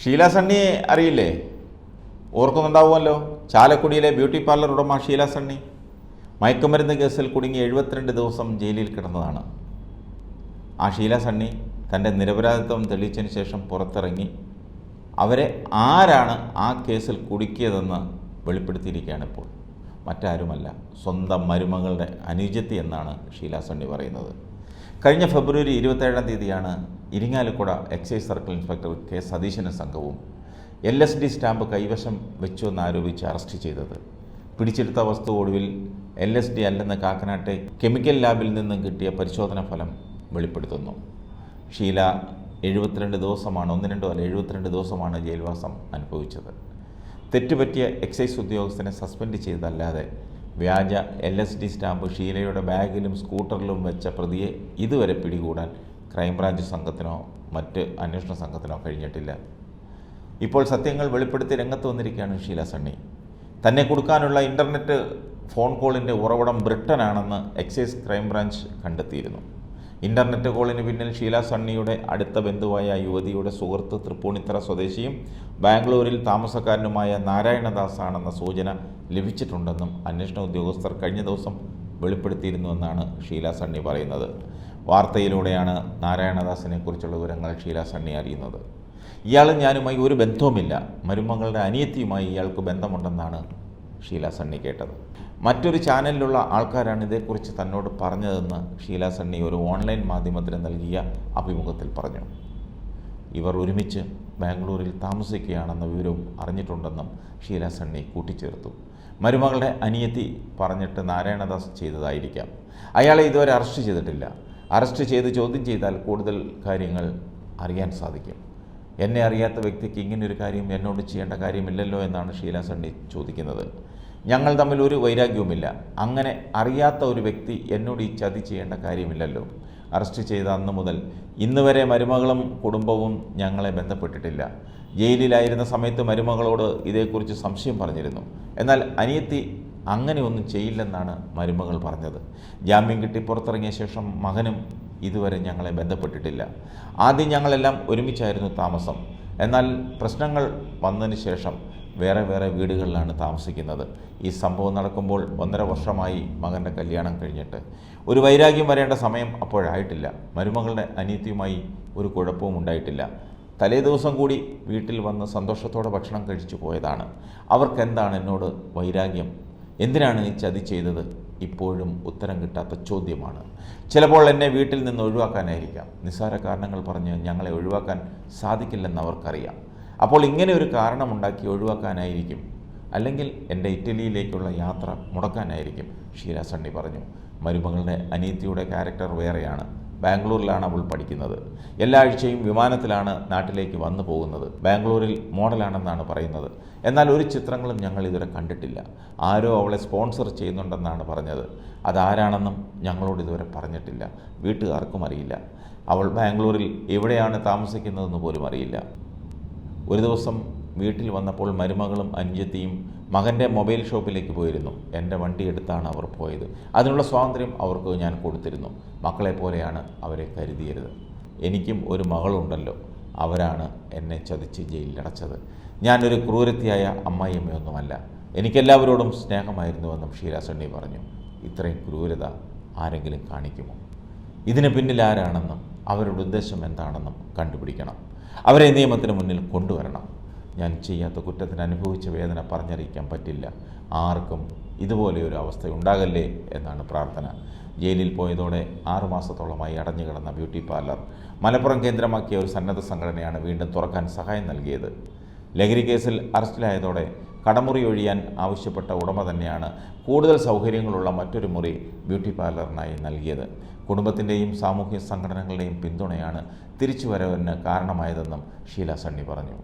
ഷീല സണ്ണി അറിയില്ലേ? ഓർക്കുന്നുണ്ടാവുമല്ലോ. ചാലക്കുടിയിലെ beauty parlour ഉടമ ഷീല സണ്ണി. മയക്കുമരുന്ന് കേസിൽ കുടുങ്ങി എഴുപത്തിരണ്ട് ദിവസം ജയിലിൽ കിടന്നതാണ്. ആ ഷീല സണ്ണി തന്റെ നിരപരാധിത്വം തെളിയിച്ചതിന് ശേഷം പുറത്തിറങ്ങി അവരെ ആരാണ് ആ കേസിൽ കുടുക്കിയതെന്ന് വെളിപ്പെടുത്തിയിരിക്കുകയാണ് ഇപ്പോൾ. മറ്റാരുമല്ല സ്വന്തം മരുമകളുടെ അനുജത്തി എന്നാണ് ഷീല സണ്ണി പറയുന്നത്. കഴിഞ്ഞ ഫെബ്രുവരി ഇരുപത്തേഴാം തീയതിയാണ് Irinjalakuda excise circle inspector K സതീശനും സംഘവും എൽ എസ് ഡി സ്റ്റാമ്പ് കൈവശം വെച്ചു എന്നാരോപിച്ച് അറസ്റ്റ് ചെയ്തത്. പിടിച്ചെടുത്ത വസ്തു ഒടുവിൽ എൽ എസ് ഡി അല്ലെന്ന് കാക്കനാട്ടെ കെമിക്കൽ ലാബിൽ നിന്നും കിട്ടിയ പരിശോധനാ ഫലം വെളിപ്പെടുത്തുന്നു. ഷീല എഴുപത്തിരണ്ട് ദിവസമാണ് ഒന്ന് രണ്ടോ അല്ല എഴുപത്തിരണ്ട് ദിവസമാണ് ജയിൽവാസം അനുഭവിച്ചത്. തെറ്റുപറ്റിയ എക്സൈസ് ഉദ്യോഗസ്ഥനെ സസ്പെൻഡ് ചെയ്തല്ലാതെ വ്യാജ എൽ എസ് ഡി സ്റ്റാമ്പ് ഷീലയുടെ ബാഗിലും സ്കൂട്ടറിലും വെച്ച പ്രതിയെ ഇതുവരെ പിടികൂടാൻ ക്രൈംബ്രാഞ്ച് സംഘത്തിനോ മറ്റ് അന്വേഷണ സംഘത്തിനോ കഴിഞ്ഞിട്ടില്ല. ഇപ്പോൾ സത്യങ്ങൾ വെളിപ്പെടുത്തി രംഗത്ത് വന്നിരിക്കുകയാണ് ഷീല സണ്ണി. തന്നെ കൊടുക്കാനുള്ള ഇന്റർനെറ്റ് ഫോൺ കോളിന്റെ ഉറവിടം ബ്രിട്ടനാണെന്ന് എക്സൈസ് ക്രൈംബ്രാഞ്ച് കണ്ടെത്തിയിരുന്നു. ഇന്റർനെറ്റ് കോളിന് പിന്നിൽ ഷീല സണ്ണിയുടെ അടുത്ത ബന്ധുവായ യുവതിയുടെ സുഹൃത്ത് തൃപ്പൂണിത്തറ സ്വദേശിയും ബാംഗ്ലൂരിൽ താമസക്കാരനുമായ നാരായണദാസ് ആണെന്ന സൂചന ലഭിച്ചിട്ടുണ്ടെന്നും അന്വേഷണ ഉദ്യോഗസ്ഥർ കഴിഞ്ഞ ദിവസം വെളിപ്പെടുത്തിയിരുന്നുവെന്നാണ് ഷീല സണ്ണി പറയുന്നത്. വാർത്തയിലൂടെയാണ് നാരായണദാസിനെ കുറിച്ചുള്ള വിവരങ്ങൾ ഷീല സണ്ണി അറിയുന്നത്. ഇയാളും ഞാനുമായി ഒരു ബന്ധവുമില്ല. മരുമകളുടെ അനിയത്തിയുമായി ഇയാൾക്ക് ബന്ധമുണ്ടെന്നാണ് ഷീല സണ്ണി കേട്ടത്. മറ്റൊരു ചാനലിലുള്ള ആൾക്കാരാണ് ഇതേക്കുറിച്ച് തന്നോട് പറഞ്ഞതെന്ന് ഷീല സണ്ണി ഒരു ഓൺലൈൻ മാധ്യമത്തിന് നൽകിയ അഭിമുഖത്തിൽ പറഞ്ഞു. ഇവർ ഒരുമിച്ച് ബാംഗ്ലൂരിൽ താമസിക്കുകയാണെന്ന വിവരവും അറിഞ്ഞിട്ടുണ്ടെന്നും ഷീല സണ്ണി കൂട്ടിച്ചേർത്തു. മരുമകളുടെ അനിയത്തി പറഞ്ഞിട്ട് നാരായണദാസ് ചെയ്തതായിരിക്കാം. അയാളെ ഇതുവരെ അറസ്റ്റ് ചെയ്തിട്ടില്ല. അറസ്റ്റ് ചെയ്ത് ചോദ്യം ചെയ്താൽ കൂടുതൽ കാര്യങ്ങൾ അറിയാൻ സാധിക്കും. എന്നെ അറിയാത്ത വ്യക്തിക്ക് ഇങ്ങനൊരു കാര്യം എന്നോട് ചെയ്യേണ്ട കാര്യമില്ലല്ലോ എന്നാണ് ഷീല സണ്ണി ചോദിക്കുന്നത്. ഞങ്ങൾ തമ്മിൽ ഒരു വൈരാഗ്യവുമില്ല. അങ്ങനെ അറിയാത്ത ഒരു വ്യക്തി എന്നോട് ഈ ചതി ചെയ്യേണ്ട കാര്യമില്ലല്ലോ. അറസ്റ്റ് ചെയ്ത അന്ന് മുതൽ ഇന്ന് വരെ മരുമകളും കുടുംബവും ഞങ്ങളെ ബന്ധപ്പെട്ടിട്ടില്ല. ജയിലിലായിരുന്ന സമയത്ത് മരുമകളോട് ഇതേക്കുറിച്ച് സംശയം പറഞ്ഞിരുന്നു. എന്നാൽ അനിയത്തി അങ്ങനെ ഒന്നും ചെയ്യില്ലെന്നാണ് മരുമകൾ പറഞ്ഞത്. ജാമ്യം കിട്ടി പുറത്തിറങ്ങിയ ശേഷം മകനും ഇതുവരെ ഞങ്ങളെ ബന്ധപ്പെട്ടിട്ടില്ല. ആദ്യം ഞങ്ങളെല്ലാം ഒരുമിച്ചായിരുന്നു താമസം. എന്നാൽ പ്രശ്നങ്ങൾ വന്നതിന് ശേഷം വേറെ വേറെ വീടുകളിലാണ് താമസിക്കുന്നത്. ഈ സംഭവം നടക്കുമ്പോൾ ഒന്നര വർഷമായി മകന്റെ കല്യാണം കഴിഞ്ഞിട്ട്. ഒരു വൈരാഗ്യം വരേണ്ട സമയം അപ്പോഴായിട്ടില്ല. മരുമകളുടെ അനീതിയുമായി ഒരു കുഴപ്പവും ഉണ്ടായിട്ടില്ല. തലേ ദിവസം കൂടി വീട്ടിൽ വന്ന് സന്തോഷത്തോടെ ഭക്ഷണം കഴിച്ചു പോയതാണ്. അവർക്കെന്താണ് എന്നോട് വൈരാഗ്യം എന്തിനാണ് ഈ ചതി ചെയ്തത്? ഇപ്പോഴും ഉത്തരം കിട്ടാത്ത ചോദ്യമാണ്. ചിലപ്പോൾ എന്നെ വീട്ടിൽ നിന്ന് ഒഴിവാക്കാനായിരിക്കാം. നിസ്സാര കാരണങ്ങൾ പറഞ്ഞ് ഞങ്ങളെ ഒഴിവാക്കാൻ സാധിക്കില്ലെന്ന് അവർക്കറിയാം. അപ്പോൾ ഇങ്ങനെ ഒരു കാരണമുണ്ടാക്കി ഒഴിവാക്കാനായിരിക്കും. അല്ലെങ്കിൽ എന്റെ ഇറ്റലിയിലേക്കുള്ള യാത്ര മുടക്കാനായിരിക്കും സണ്ണി പറഞ്ഞു. മരുമകളുടെ അനീതിയുടെ ക്യാരക്ടർ വേറെയാണ്. ബാംഗ്ലൂരിലാണ് അവൾ പഠിക്കുന്നത്. എല്ലാ ആഴ്ചയും വിമാനത്തിലാണ് നാട്ടിലേക്ക് വന്നു പോകുന്നത്. ബാംഗ്ലൂരിൽ മോഡലാണെന്നാണ് പറയുന്നത്. എന്നാൽ ഒരു ചിത്രങ്ങളും ഞങ്ങൾ ഇതുവരെ കണ്ടിട്ടില്ല. ആരോ അവളെ സ്പോൺസർ ചെയ്യുന്നുണ്ടെന്നാണ് പറഞ്ഞത്. അതാരാണെന്നും ഞങ്ങളോട് ഇതുവരെ പറഞ്ഞിട്ടില്ല. വീട്ടുകാർക്കും അറിയില്ല. അവൾ ബാംഗ്ലൂരിൽ എവിടെയാണ് താമസിക്കുന്നതെന്ന് പോലും അറിയില്ല. ഒരു ദിവസം വീട്ടിൽ വന്നപ്പോൾ മരുമകളും അനുജത്തിയും മകന്റെ മൊബൈൽ ഷോപ്പിലേക്ക് പോയിരുന്നു. എന്റെ വണ്ടി എടുത്താണ് അവർ പോയത്. അതിനുള്ള സ്വാതന്ത്ര്യം അവർക്ക് ഞാൻ കൊടുത്തിരുന്നു. മക്കളെ പോലെയാണ് അവരെ കരുതിയത്. എനിക്കും ഒരു മകളുണ്ടല്ലോ. അവരാണ് എന്നെ ചതിച്ച് ജയിലിലടച്ചത്. ഞാനൊരു ക്രൂരത്തിയായ അമ്മായിയമ്മയൊന്നുമല്ല. എനിക്കെല്ലാവരോടും സ്നേഹമായിരുന്നുവെന്നും ഷീല സണ്ണി പറഞ്ഞു. ഇത്രയും ക്രൂരത ആരെങ്കിലും കാണിക്കുമോ? ഇതിന് പിന്നിൽ ആരാണെന്നും അവരുടെ ഉദ്ദേശം എന്താണെന്നും കണ്ടുപിടിക്കണം. അവരെ നിയമത്തിന് മുന്നിൽ കൊണ്ടുവരണം. ഞാൻ ചെയ്യാത്ത കുറ്റത്തിന് അനുഭവിച്ച വേദന പറഞ്ഞറിയിക്കാൻ പറ്റില്ല. ആർക്കും ഇതുപോലെയൊരു അവസ്ഥ ഉണ്ടാകല്ലേ എന്നാണ് പ്രാർത്ഥന. ജയിലിൽ പോയതോടെ ആറുമാസത്തോളമായി അടഞ്ഞു കിടന്ന ബ്യൂട്ടി പാർലർ മലപ്പുറം കേന്ദ്രമാക്കിയ ഒരു സന്നദ്ധ സംഘടനയാണ് വീണ്ടും തുറക്കാൻ സഹായം നൽകിയത്. ലഹരി കേസിൽ അറസ്റ്റിലായതോടെ കടമുറി ഒഴിയാൻ ആവശ്യപ്പെട്ട ഉടമ തന്നെയാണ് കൂടുതൽ സൗകര്യങ്ങളുള്ള മറ്റൊരു മുറി ബ്യൂട്ടി പാർലറിനായി നൽകിയത്. കുടുംബത്തിന്റെയും സാമൂഹ്യ സംഘടനകളുടെയും പിന്തുണയാണ് തിരിച്ചുവരവിന് കാരണമായതെന്നും ഷീല സണ്ണി പറഞ്ഞു.